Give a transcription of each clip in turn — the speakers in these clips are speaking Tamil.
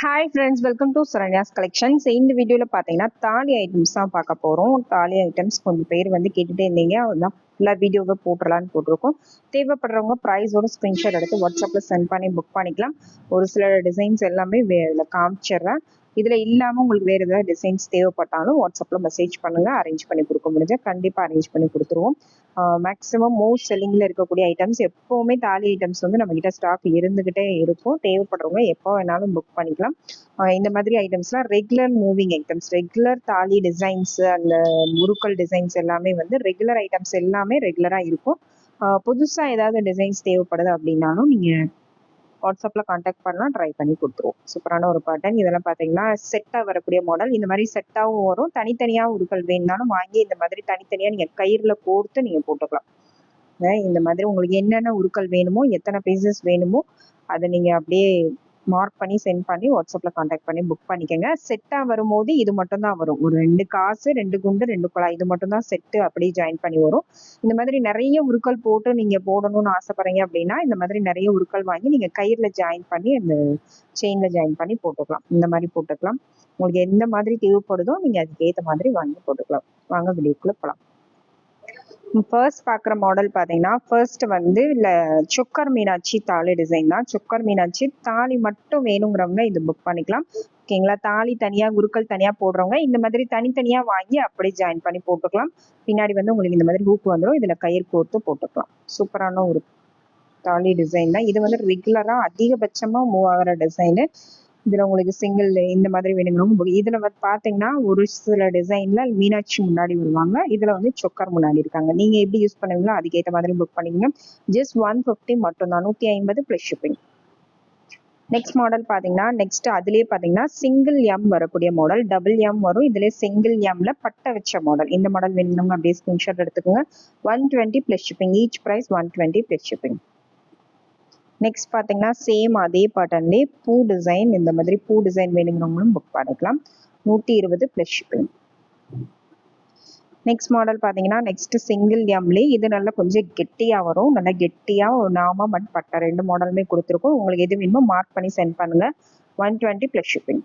Hi friends welcome to Saranya's collections இந்த வீடியோவில் பார்த்தீங்கன்னா தாலி ஐட்டம்ஸ் தான் பார்க்க போகிறோம் தாலி ஐட்டம்ஸ் கொஞ்சம் பேர் வந்து கேட்டுகிட்டே இருந்தீங்க. அதுதான் ஃபுல்லாக வீடியோவை போட்டுடலான்னு போட்டிருக்கோம். தேவைப்படுறவங்க ப்ரைஸோட ஸ்க்ரீன்ஷாட் எடுத்து வாட்ஸ்அப்பில் சென்ட் பண்ணி புக் பண்ணிக்கலாம். ஒரு சில டிசைன்ஸ் எல்லாமே இதில் காமிச்சிடுறேன். இதில் இல்லாமல் உங்களுக்கு வேறு ஏதாவது டிசைன்ஸ் தேவைப்பட்டாலும் வாட்ஸ்அப்பில் மெசேஜ் பண்ணுங்கள் அரேஞ்ச் பண்ணி கொடுக்க முடிஞ்சால் கண்டிப்பாக அரேஞ்ச் பண்ணி கொடுத்துருவோம். மேக்ஸிமம் மோஸ்ட் செல்லிங்கில் இருக்கக்கூடிய ஐட்டம்ஸ் எப்போவுமே தாலி ஐட்டம்ஸ் வந்து நம்மக்கிட்ட ஸ்டாக் இருந்துக்கிட்டே இருக்கும். தேவைப்படுறவங்க எப்போ வேணாலும் புக் பண்ணிக்கலாம். இந்த மாதிரி ஐட்டம்ஸ்லாம் ரெகுலர் மூவிங் ஐட்டம்ஸ் ரெகுலர் தாலி டிசைன்ஸ் அந்த முருக்கல் டிசைன்ஸ் எல்லாமே வந்து ரெகுலர் ஐட்டம்ஸ் எல்லாமே ரெகுலராக இருக்கும். புதுசாக ஏதாவது டிசைன்ஸ் தேவைப்படுது அப்படின்னாலும் நீங்கள் வாட்ஸ்அப்பில் காண்டாக்ட் பண்ணலாம் ட்ரை பண்ணி கொடுத்துருவோம். சூப்பரான ஒரு பேட்டர்ன் இதெல்லாம் பார்த்தீங்கன்னா செட்டாக வரக்கூடிய மாடல் இந்த மாதிரி செட்டாகவும் வரும். தனித்தனியாக உருக்கள் வேணுனாலும் வாங்கி இந்த மாதிரி தனித்தனியாக நீங்கள் கயிறில் கோர்த்து நீங்கள் போட்டுக்கலாம். இந்த மாதிரி உங்களுக்கு என்னென்ன உருக்கள் வேணுமோ எத்தனை பீசஸ் வேணுமோ அதை நீங்கள் அப்படியே மார்க் பண்ணி சென்ட் பண்ணி வாட்ஸ்அப்பில் காண்டாக்ட் பண்ணி புக் பண்ணிக்கோங்க. செட்டாக வரும்போது இது மட்டும் தான் வரும். ஒரு ரெண்டு காசு ரெண்டு குண்டு ரெண்டு குழாய் இது மட்டும் தான் செட்டு அப்படியே ஜாயின் பண்ணி வரும். இந்த மாதிரி நிறைய உருக்கள் போட்டு நீங்கள் போடணும்னு ஆசைப்படுறீங்க அப்படின்னா இந்த மாதிரி நிறைய உருக்கள் வாங்கி நீங்கள் கயிறில் ஜாயின் பண்ணி அந்த செயினில் ஜாயின் பண்ணி போட்டுக்கலாம். இந்த மாதிரி போட்டுக்கலாம். உங்களுக்கு எந்த மாதிரி தேவைப்படுதோ நீங்கள் அதுக்கேற்ற மாதிரி வாங்கி போட்டுக்கலாம். வாங்க வீடியோக்குள்ளே போகலாம் ஃபர்ஸ்ட் பார்க்குற மாடல் பார்த்தீங்கன்னா ஃபர்ஸ்ட் வந்து இல்லை சுக்கர் மீனாட்சி தாலி டிசைன் தான். சுக்கர் மீனாட்சி தாலி மட்டும் வேணுங்கிறவங்க இது புக் பண்ணிக்கலாம். ஓகேங்களா தாலி தனியாக குருக்கள் தனியாக போடுறவங்க இந்த மாதிரி தனித்தனியாக வாங்கி அப்படியே ஜாயின் பண்ணி போட்டுக்கலாம். பின்னாடி வந்து உங்களுக்கு இந்த மாதிரி ஹூக் வந்துடும் இதில் கயிறு கோர்த்து போட்டுக்கலாம். சூப்பரான ஒரு தாலி டிசைன் தான். இது வந்து ரெகுலராக அதிகபட்சமாக மூவ் ஆகிற டிசைனு இதில் உங்களுக்கு சிங்கிள் இந்த மாதிரி வேணுங்கிறவங்க இதில் வந்து பார்த்தீங்கன்னா ஒரு சில டிசைனில் மீனாட்சி முன்னாடி வருவாங்க. இதில் வந்து சொக்கர் முன்னாடி இருக்காங்க. நீங்கள் எப்படி யூஸ் பண்ணுவீங்களோ அதுக்கேற்ற மாதிரி புக் பண்ணிக்கங்க. ஜஸ்ட் ஒன் ஃபிஃப்டி மட்டும்தான். நூற்றி ஐம்பது ப்ளஸ் ஷிப்பிங் நெக்ஸ்ட் மாடல் பார்த்தீங்கன்னா நெக்ஸ்ட் அதுலேயே பார்த்தீங்கன்னா சிங்கிள் எம் வரக்கூடிய மாடல் டபுள் எம் வரும். இதுலேயே சிங்கிள் எம்ல பட்டை வச்ச மாடல் இந்த மாடல் வேணுங்க அப்படியே ஸ்கிரீன்ஷாட் எடுத்துக்கோங்க. One twenty plus shipping each price one twenty plus shipping next பார்த்தீங்கன்னா சேம் அதே பேட்டர்ன்லேயே பூ டிசைன் இந்த மாதிரி பூ டிசைன் வேணுங்கிறவங்களும் புக் பண்ணிக்கலாம். நூற்றி இருபது ப்ளஸ் ஷிப்பிங் நெக்ஸ்ட் மாடல் பார்த்தீங்கன்னா நெக்ஸ்ட் சிங்கிள் எம்லே இது நல்லா கொஞ்சம் கெட்டியாக வரும். நல்லா கெட்டியாக ஒரு நாம பட் பட்டை ரெண்டு மாடலுமே கொடுத்துருக்கோம். உங்களுக்கு எது வேணுமோ மார்க் பண்ணி சென்ட் பண்ணுங்க. One twenty plus shipping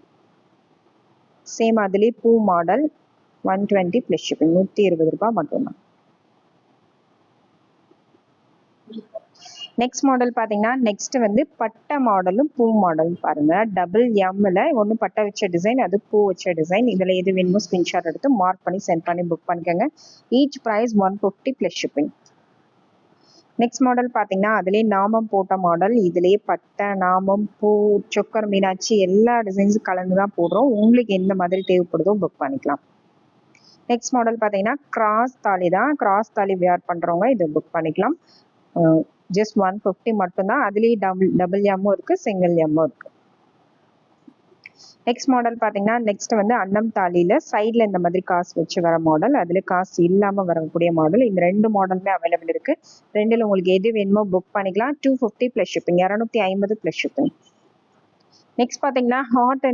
same அதுலேயே பூ model one twenty plus shipping நூற்றி இருபது ரூபாய் மட்டும்தான். நெக்ஸ்ட் மாடல் பார்த்தீங்கன்னா நெக்ஸ்ட் வந்து பட்டை மாடலும் பூ மாடலும் பாருங்க. டபுள் எம்ல ஒன்று பட்டை வச்ச டிசைன் அது பூ வச்ச டிசைன் இதில் எது வேணுமோ ஸ்கிரீன்ஷாட் எடுத்து மார்க் பண்ணி சென்ட் பண்ணி புக் பண்ணிக்கோங்க. Each price one fifty plus shipping next model பார்த்தீங்கன்னா அதுலேயே நாமம் போட்ட மாடல் இதுலேயே பட்டை நாமம் பூ சொக்கர் மீனாட்சி எல்லா டிசைன்ஸும் கலந்து தான் போடுறோம். உங்களுக்கு எந்த மாதிரி தேவைப்படுதோ புக் பண்ணிக்கலாம். நெக்ஸ்ட் மாடல் பார்த்தீங்கன்னா கிராஸ் தாலி தான். கிராஸ் தாலி வியர் பண்ணுறவங்க இதை புக் பண்ணிக்கலாம். ஜஸ்ட் ஒன் ஃபிஃப்டி மட்டும்தான். அதுலேயே டபுள் டபுள் எம்மும் இருக்குது சிங்கிள் எம்மும் இருக்குது நெக்ஸ்ட் மாடல் பார்த்தீங்கன்னா நெக்ஸ்ட் வந்து அன்னம் தாலியில் சைடில் இந்த மாதிரி காசு வச்சு வர மாடல் அதில் காசு இல்லாமல் வரக்கூடிய மாடல் இந்த ரெண்டு மாடலுமே அவைலபிள் இருக்குது ரெண்டில் உங்களுக்கு எது வேணுமோ புக் பண்ணிக்கலாம். டூ ஃபிஃப்டி ப்ளஸ் ஷிப்பிங் இரநூத்தி ஐம்பது ப்ளஸ் ஷிப்பிங் நெக்ஸ்ட் பார்த்தீங்கன்னா ஹாட்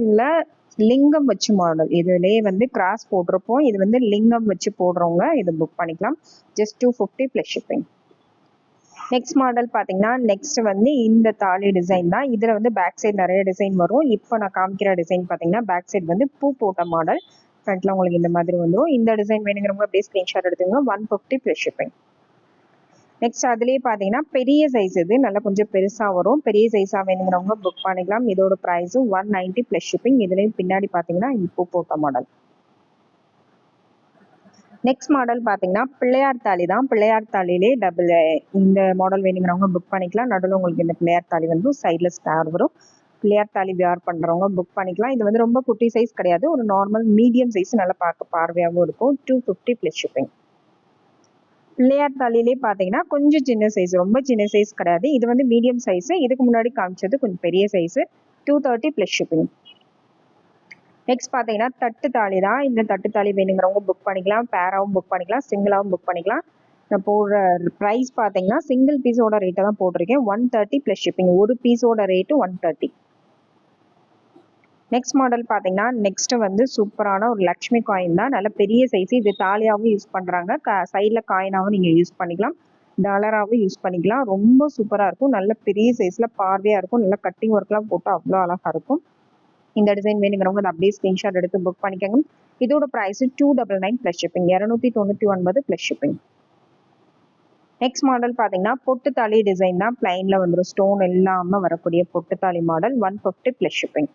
லிங்கம் வச்சு மாடல் இதுலேயே வந்து கிராஸ் போட்டிருப்போம். இது வந்து லிங்கம் வச்சு போடுறவங்க இது புக் பண்ணிக்கலாம். Just two fifty plus shipping next model பார்த்தீங்கன்னா நெக்ஸ்ட் வந்து இந்த தாலி டிசைன் தான். இதில் வந்து பேக் சைடு நிறைய டிசைன் வரும். இப்போ நான் காமிக்கிற டிசைன் பார்த்தீங்கன்னா பேக் சைடு வந்து பூ போட்ட மாடல் ஃப்ரண்ட்ல உங்களுக்கு இந்த மாதிரி வந்துடும் இந்த டிசைன் வேணுங்கிறவங்க அப்படியே ஸ்க்ரீன்ஷாட் எடுத்துங்க one fifty plus shipping next அதுலேயே பார்த்தீங்கன்னா பெரிய சைஸ் இது. நல்லா கொஞ்சம் பெருசாக வரும். பெரிய சைஸாக வேணுங்கிறவங்க புக் பண்ணிக்கலாம். இதோட ப்ரைஸும் ஒன் நைன்ட்டி ப்ளஸ் ஷிப்பிங் இதுலேயும் பின்னாடி பார்த்தீங்கன்னா பூ போட்ட மாடல் நெக்ஸ்ட் மாடல் பார்த்தீங்கன்னா பிள்ளையார் தாலி தான். பிள்ளையார் தாலிலே டபுள் இந்த மாடல் வேணுங்கிறவங்க புக் பண்ணிக்கலாம். நடுவில் உங்களுக்கு இந்த பிள்ளையார் தாலி வந்து சைடில் ஸ்டார் வரும். பிள்ளையார் தாலி வியார் பண்ணுறவங்க புக் பண்ணிக்கலாம். இது வந்து ரொம்ப குட்டி சைஸ் கிடையாது. ஒரு நார்மல் மீடியம் சைஸ் நல்லா பார்க்க பார்வையாகவும் இருக்கும். Two fifty plus shipping Pillaiyar தாலிலே பார்த்தீங்கன்னா கொஞ்சம் சின்ன சைஸ் ரொம்ப சின்ன சைஸ் கிடையாது. இது வந்து மீடியம் சைஸ் இதுக்கு முன்னாடி காமிச்சது கொஞ்சம் பெரிய size two thirty plus shipping next பார்த்தீங்கன்னா தட்டு தாலி தான். இந்த தட்டு தாலி வேணுங்கிறவங்க புக் பண்ணிக்கலாம். பேராகவும் புக் பண்ணிக்கலாம். சிங்கிளாகவும் புக் பண்ணிக்கலாம். நான் போடுற ப்ரைஸ் பார்த்தீங்கன்னா சிங்கிள் பீஸோட ரேட்டை தான் போட்டிருக்கேன். ஒன் தேர்ட்டி ப்ளஸ் ஷிப்பிங் ஒரு பீஸோட rate one thirty next model பார்த்தீங்கன்னா நெக்ஸ்ட் வந்து சூப்பரான ஒரு லக்ஷ்மி காயின் தான். நல்ல பெரிய சைஸ் இது தாலியாகவும் யூஸ் பண்ணுறாங்க க சைடில் காயினாகவும் நீங்கள் யூஸ் பண்ணிக்கலாம். டாலராகவும் யூஸ் பண்ணிக்கலாம். ரொம்ப சூப்பராக இருக்கும். நல்ல பெரிய சைஸில் பார்வையாக இருக்கும். நல்ல கட்டிங் ஒர்க்லாம் போட்டு அவ்வளோ அழகாக இருக்கும். இந்த டிசைன் வேணுங்கிறவங்க அதை அப்படியே ஸ்க்ரீன்ஷாட் எடுத்து புக் பண்ணிக்கோங்க. இதோட price two double nine plus shipping இரநூத்தி தொண்ணூற்றி ஒன்பது ப்ளஸ் ஷிப்பிங் நெக்ஸ்ட் மாடல் பார்த்தீங்கன்னா பொட்டுத்தாலி டிசைன் தான். பிளைனில் வந்துடும் ஸ்டோன் இல்லாமல் வரக்கூடிய பொட்டுத்தாலி model one fifty plus shipping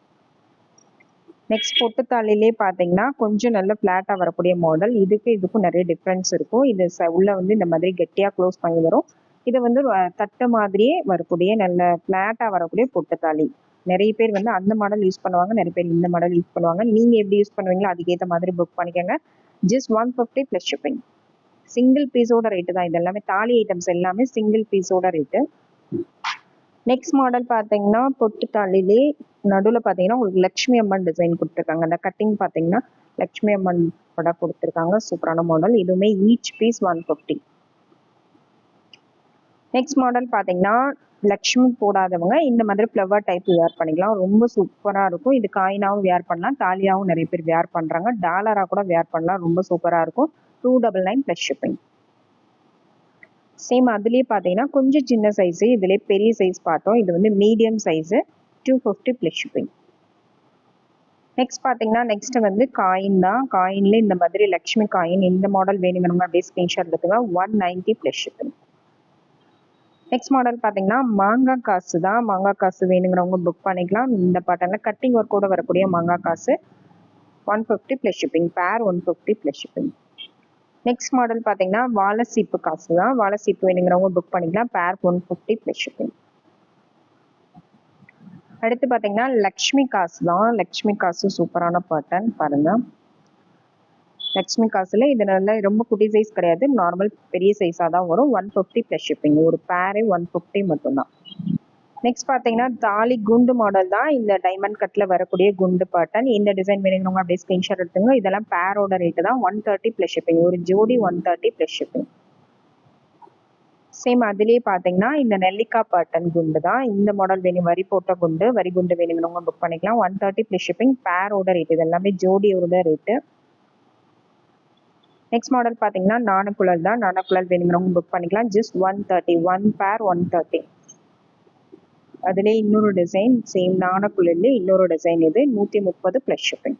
next பொட்டுத்தாலிலே பார்த்தீங்கன்னா கொஞ்சம் நல்ல ஃப்ளாட்டாக வரக்கூடிய மாடல் இதுக்கு இதுக்கும் நிறைய டிஃப்ரென்ஸ் இருக்கும். இது ச வந்து இந்த மாதிரி கெட்டியாக க்ளோஸ் பண்ணி வரும். இது வந்து தட்டை தட்டு மாதிரியே வரக்கூடிய நல்ல ஃப்ளாட்டாக வரக்கூடிய பொட்டுத்தாலி. நிறைய பேர் வந்து அந்த மாடல் யூஸ் பண்ணுவாங்க நிறைய பேர் இந்த மாடல் யூஸ் பண்ணுவாங்க. நீங்கள் எப்படி யூஸ் பண்ணுவீங்களோ அதுக்கேற்ற மாதிரி புக் பண்ணிக்கோங்க. Just one fifty plus shipping single பீஸோட ரேட்டு தான் இது எல்லாமே. தாலி ஐட்டம்ஸ் எல்லாமே சிங்கிள் பீஸோட ரேட்டு நெக்ஸ்ட் மாடல் பார்த்தீங்கன்னா பொட்டு தாலிலே நடுவில் பார்த்தீங்கன்னா உங்களுக்கு லக்ஷ்மி அம்மன் டிசைன் கொடுத்துருக்காங்க. அந்த கட்டிங் பார்த்தீங்கன்னா லக்ஷ்மி அம்மன் படம் கொடுத்துருக்காங்க. சூப்பரான மாடல் இதுவுமே each piece one fifty next model பார்த்தீங்கன்னா லக்ஷ்மி போடாதவங்க இந்த மாதிரி ஃப்ளவர் டைப் வேர் பண்ணிக்கலாம். ரொம்ப சூப்பராக இருக்கும். இது காயினாகவும் வேர் பண்ணலாம். தாலியாகவும் நிறைய பேர் வேர் பண்ணுறாங்க டாலராக கூட வேர் பண்ணலாம். ரொம்ப சூப்பராக இருக்கும். Two double nine plus shipping same அதுலேயே பார்த்தீங்கன்னா கொஞ்சம் சின்ன சைஸு இதுலேயே பெரிய சைஸ் பார்த்தோம். இது வந்து medium size two fifty plus shipping next பார்த்தீங்கன்னா நெக்ஸ்ட் வந்து காயின் தான். காயின்ல இந்த மாதிரி லக்ஷ்மி காயின் இந்த மாடல் வேணுங்கிறவங்க அப்படியே ஸ்கிரீன்ஷாட் எடுத்துக்கலாம். One ninety plus shipping next model பார்த்தீங்கன்னா மாங்காய் காசு தான். மாங்காய் காசு வேணுங்கிறவங்க புக் பண்ணிக்கலாம். இந்த பாட்டனில் கட்டிங் ஒர்க்கோட வரக்கூடிய மாங்காய் காசு one fifty plus shipping pair one fifty plus shipping next model பார்த்தீங்கன்னா வாழை சீப்பு காசு தான். வாழை சீப்பு வேணுங்கிறவங்க புக் பண்ணிக்கலாம். பேர் ஒன் ஃபிஃப்டி ப்ளஸ் ஷிப்பிங் அடுத்து பார்த்தீங்கன்னா லக்ஷ்மி காசு தான். லக்ஷ்மி காசு சூப்பரான பாட்டன் பாருங்க. லக்ஷ்மி காசுல இது நல்லா ரொம்ப குட்டி சைஸ் கிடையாது. நார்மல் பெரிய சைஸாக தான் வரும். ஒன் ஃபிஃப்டி ப்ளஸ் ஷிப்பிங் ஒரு பேரே ஒன் ஃபிஃப்டி மட்டும்தான். நெக்ஸ்ட் பார்த்தீங்கன்னா தாலி குண்டு மாடல் தான். இந்த டைமண்ட் கட்டில் வரக்கூடிய குண்டு பாட்டன் இந்த டிசைன் வேணுங்கிறவங்க அப்படியே ஸ்க்ரீன்ஷாட் எடுத்துங்க. இதெல்லாம் பேரோட ரேட்டு தான். ஒன் தேர்ட்டி ப்ளஸ் ஷிப்பிங் ஒரு ஜோடி one thirty plus shipping same அதுலேயே பார்த்தீங்கன்னா இந்த நெல்லிக்காய் பாட்டன் குண்டு தான். இந்த மாடல் வேணும் வரி போட்ட குண்டு வரி குண்டு வேணுங்கிறவங்க புக் பண்ணிக்கலாம். ஒன் தேர்ட்டி ப்ளஸ் ஷிப்பிங் பேரோட ரேட் இது எல்லாமே ஜோடியோட ரேட்டு நெக்ஸ்ட் மாடல் பார்த்தீங்கன்னா நானக்குழல் தான். நானக்குழல் வேணுங்கிறவங்க புக் பண்ணிக்கலாம். Just one thirty one pair one thirty அதுலேயே இன்னொரு டிசைன் சேம் நானக்குழல்ல இன்னொரு டிசைன் இது. நூற்றி முப்பது ப்ளஸ் ஷிப்பிங்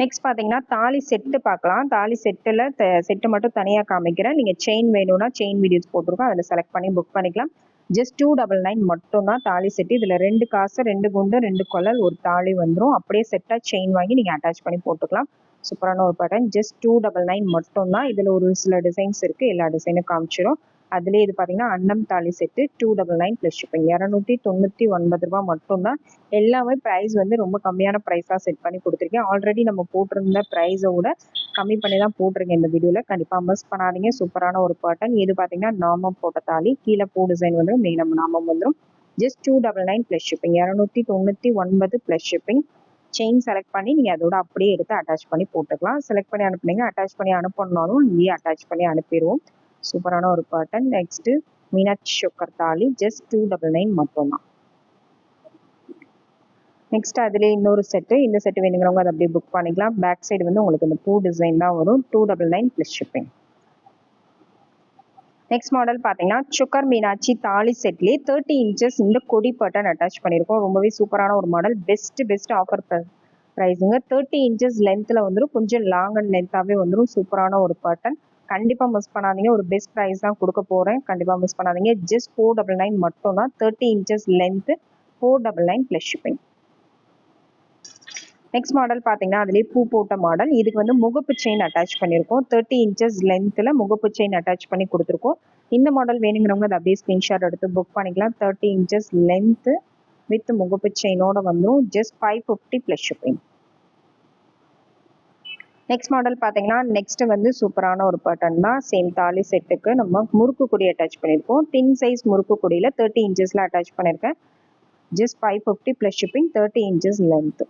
நெக்ஸ்ட் பார்த்தீங்கன்னா தாலி செட்டு பார்க்கலாம். தாலி செட்டில் செட்டு மட்டும் தனியாக காமிக்கிறேன். நீங்கள் செயின் வேணும்னா செயின் வீடியோஸ் போட்டிருக்கோம். அதில் செலக்ட் பண்ணி புக் பண்ணிக்கலாம். ஜஸ்ட் டூ டபுள் நைன் மட்டும்தான் தாலி செட்டு இதில் ரெண்டு காசு ரெண்டு குண்டு ரெண்டு குழல் ஒரு தாலி வந்துடும் அப்படியே செட்டாக செயின் வாங்கி நீங்கள் அட்டாச் பண்ணி போட்டுக்கலாம். சூப்பரான ஒரு pattern just two double nine மட்டும்தான். இதில் ஒரு சில டிசைன்ஸ் இருக்குது எல்லா டிசைனும் காமிச்சிடும் அதுலேயே இது பார்த்தீங்கன்னா அன்னம் தாலி set two double nine plus shipping இரநூத்தி தொண்ணூற்றி ஒன்பது ரூபா மட்டும்தான். எல்லாமே ப்ரைஸ் வந்து ரொம்ப கம்மியான ப்ரைஸாக செட் பண்ணி கொடுத்துருக்கேன். ஆல்ரெடி நம்ம போட்டிருந்த ப்ரைஸை விட கம்மி பண்ணி தான் போட்டிருக்கேன் இந்த வீடியோவில் கண்டிப்பாக மிஸ் பண்ணாதீங்க. சூப்பரான ஒரு பேட்டர்ன் இது பார்த்தீங்கன்னா நாமம் போட்ட தாலி. கீழே பூ டிசைன் வந்துடும் மேலே நாமம் வந்துடும் just two double nine plus shipping இரநூத்தி தொண்ணூற்றி ஒன்பது ப்ளஸ் ஷிப்பிங் செயின் செலக்ட் பண்ணி நீங்கள் அதோட அப்படியே எடுத்து அட்டாச் பண்ணி போட்டுக்கலாம். செலக்ட் பண்ணி அனுப்புனீங்க அட்டாச் பண்ணி அனுப்பணுனாலும் இங்கேயே அட்டாச் பண்ணி அனுப்பிடுவோம். சூப்பரான ஒரு பேட்டர்ன் நெக்ஸ்ட்டு மீனாட்சி சுக்கர் தாலி ஜஸ்ட் டூ டபுள் நைன் மட்டும்தான். நெக்ஸ்ட் அதுலேயே இன்னொரு செட்டு இந்த செட்டு வேணுங்கிறவங்க அதை அப்படியே புக் பண்ணிக்கலாம். பேக் சைடு வந்து உங்களுக்கு இந்த பூ டிசைன் தான் வரும். Two double nine plus shipping next model பார்த்தீங்கன்னா சுக்கர் மீனாட்சி தாலி செட்லேயே தேர்ட்டி இன்ச்சஸ் இந்த கொடி பட்டன் அட்டாச் பண்ணியிருக்கோம். ரொம்பவே சூப்பரான ஒரு மாடல் பெஸ்ட் பெஸ்ட் ஆஃபர் ப்ரைஸுங்க தேர்ட்டி இன்ச்சஸ் லென்த்தில் வந்துடும் கொஞ்சம் லாங் அண்ட் லென்த்தாகவே வந்துடும் சூப்பரான ஒரு பட்டன். கண்டிப்பாக மிஸ் பண்ணாதீங்க. ஒரு பெஸ்ட் ப்ரைஸ் தான் கொடுக்க போகிறேன் கண்டிப்பாக மிஸ் பண்ணாதீங்க. ஜஸ்ட் ஃபோர் டபுள் நைன் மட்டும் தான் thirty inches length four double nine plus shipping next model பார்த்தீங்கன்னா அதுலேயே பூ போட்ட மாடல் இதுக்கு வந்து முகப்பு செயின் அட்டாச் பண்ணியிருக்கோம் தேர்ட்டி இன்ச்சஸ் லென்த்தில் முகப்பு செயின் அட்டாச் பண்ணி கொடுத்துருக்கோம். இந்த மாடல் வேணுங்கிறவங்க அதை அப்படியே ஸ்க்ரீன்ஷாட் எடுத்து புக் பண்ணிக்கலாம். தேர்ட்டி இன்ச்சஸ் லென்த்து வித் முகப்பு செயினோட வந்துடும் just five fifty plus shipping next model பார்த்தீங்கன்னா நெக்ஸ்ட் வந்து சூப்பரான ஒரு பட்டன் தான். சேம் தாலி செட்டுக்கு நம்ம முறுக்கு கொடி அட்டாச் பண்ணியிருக்கோம் தின் சைஸ் முறுக்கு கொடியில் தேர்ட்டி இன்ச்சஸில் அட்டாச் பண்ணியிருக்கேன் just five fifty plus shipping thirty inches length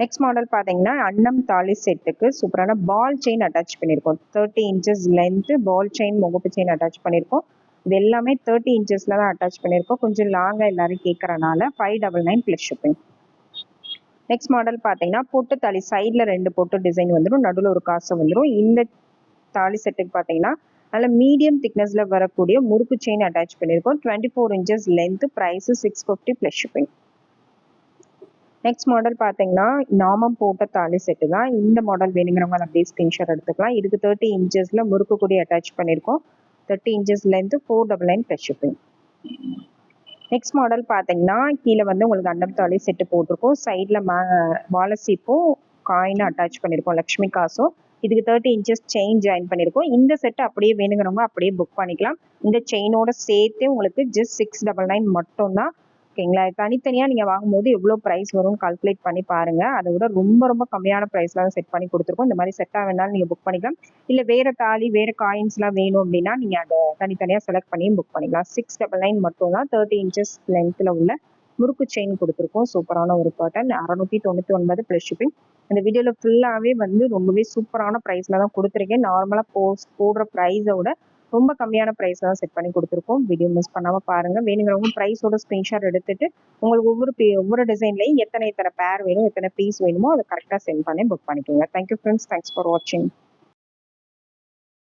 next model பார்த்தீங்கன்னா அன்னம் தாலி செட்டுக்கு சூப்பரான பால் செயின் அட்டாச் பண்ணியிருக்கோம் thirty inches length ball chain முகப்பு செயின் அட்டாச் பண்ணியிருக்கோம் இது எல்லாமே தேர்ட்டி இன்ச்சஸில் தான் அட்டாச் பண்ணியிருக்கோம் கொஞ்சம் லாங்காக எல்லாரும் கேட்குறனால five double nine plus shipping next model பார்த்தீங்கன்னா பொட்டு தாலி சைடில் ரெண்டு பொட்டு டிசைன் வந்துடும் நடுவில் ஒரு காசு வந்துடும் இந்த தாலி செட்டுக்கு பார்த்தீங்கன்னா நல்ல மீடியம் திக்னஸில் வரக்கூடிய முறுக்கு செயின் அட்டாச் பண்ணியிருக்கோம் twenty four inches length price six fifty plus shipping next model பார்த்தீங்கன்னா நாமம் போட்ட தாலி செட்டு தான். இந்த மாடல் வேணுங்கிறவங்க அப்படியே ஸ்கிரீன்ஷாட் எடுத்துக்கலாம். இதுக்கு தேர்ட்டி இன்ச்சஸில் முறுக்கு கூடி அட்டாச் பண்ணியிருக்கோம். Thirty inches four double nine plus shipping next model பார்த்தீங்கன்னா கீழே வந்து உங்களுக்கு அண்டம் தாலி செட்டு போட்டிருக்கோம். சைடில் மே வாலசீப்பும் காயினும் அட்டாச் பண்ணியிருக்கோம். லக்ஷ்மி காசும் இதுக்கு தேர்ட்டி இன்ச்சஸ் செயின் ஜாயின் பண்ணியிருக்கோம். இந்த செட்டு அப்படியே வேணுங்கிறவங்க அப்படியே புக் பண்ணிக்கலாம். இந்த செயினோட சேர்த்து உங்களுக்கு ஜஸ்ட் சிக்ஸ் டபுள் நைன் மட்டும்தான் ஓகேங்களா? தனித்தனியாக நீங்கள் வாங்கும்போது எவ்வளோ ப்ரைஸ் வரும்னு கால்குலேட் பண்ணி பாருங்கள் அதை விட ரொம்ப ரொம்ப கம்மியான ப்ரைஸில் தான் செட் பண்ணி கொடுத்துருக்கோம். இந்த மாதிரி செட்டாக வேணாலும் நீங்கள் புக் பண்ணிக்கலாம். இல்லை வேறு தாலி வேறு காயின்ஸ்லாம் வேணும் அப்படின்னா நீங்கள் அதை தனித்தனியாக செலக்ட் பண்ணியும் புக் பண்ணிக்கலாம். சிக்ஸ் டபுள் நைன் மட்டும் தான் தேர்ட்டி இன்ச்சஸ் லென்த்தில் உள்ள முறுக்கு செயின் கொடுத்துருக்கோம். சூப்பரான ஒரு பேட்டர்ன் அறநூற்றி தொண்ணூற்றி ஒன்பது ப்ளஸ் ஷிப்பிங் இந்த வீடியோவில் ஃபுல்லாகவே வந்து ரொம்பவே சூப்பரான ப்ரைஸில் தான் கொடுத்துருக்கேன். நார்மலாக போஸ்ட் போடுற ப்ரைஸை விட ரொம்ப கம்மியான ப்ரைஸ் தான் செட் பண்ணி கொடுத்துருக்கோம். வீடியோ மிஸ் பண்ணாமல் பாருங்கள் வேணுங்கிறவங்க ப்ரைஸோட ஸ்க்ரீன்ஷாட் எடுத்துட்டு உங்களுக்கு ஒவ்வொரு பே ஒவ்வொரு டிசைன்லையும் எத்தனை எத்தனை பேர் வேணும் எத்தனை பீஸ் வேணுமோ அதை கரெக்டாக சென்ட் பண்ணி புக் பண்ணிக்கோங்க. தேங்க்யூ ஃப்ரெண்ட்ஸ் தேங்க்ஸ் ஃபார் வாட்சிங்